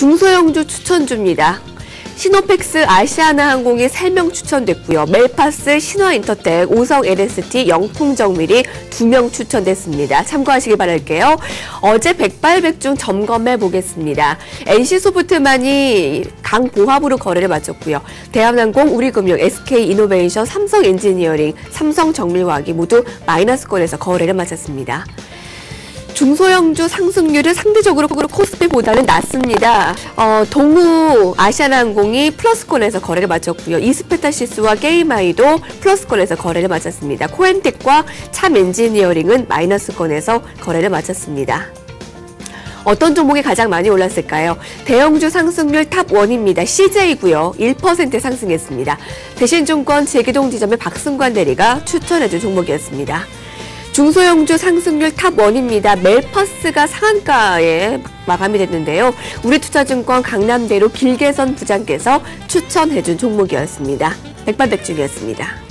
중소형주 추천주입니다. 시노펙스 아시아나항공이 3명 추천됐고요. 멜파스, 신화인터텍, 오성 LST, 영풍정밀이 2명 추천됐습니다. 참고하시기 바랄게요. 어제 백발백중 점검해 보겠습니다. NC소프트만이 강보합으로 거래를 마쳤고요. 대한항공, 우리금융, SK이노베이션, 삼성엔지니어링, 삼성정밀과학이 모두 마이너스권에서 거래를 마쳤습니다. 중소형주 상승률은 상대적으로 코스피보다는 낮습니다. 어, 동우 아시아나항공이 플러스권에서 거래를 마쳤고요. 이스페타시스와 게임아이도 플러스권에서 거래를 마쳤습니다. 코엔텍과 참엔지니어링은 마이너스권에서 거래를 마쳤습니다. 어떤 종목이 가장 많이 올랐을까요? 대형주 상승률 탑1입니다. CJ고요. 1% 상승했습니다. 대신증권 제기동 지점의 박승관 대리가 추천해준 종목이었습니다. 중소형주 상승률 탑1입니다. 멜퍼스가 상한가에 마감이 됐는데요. 우리투자증권 강남대로 길게선 부장께서 추천해준 종목이었습니다. 백반백중이었습니다.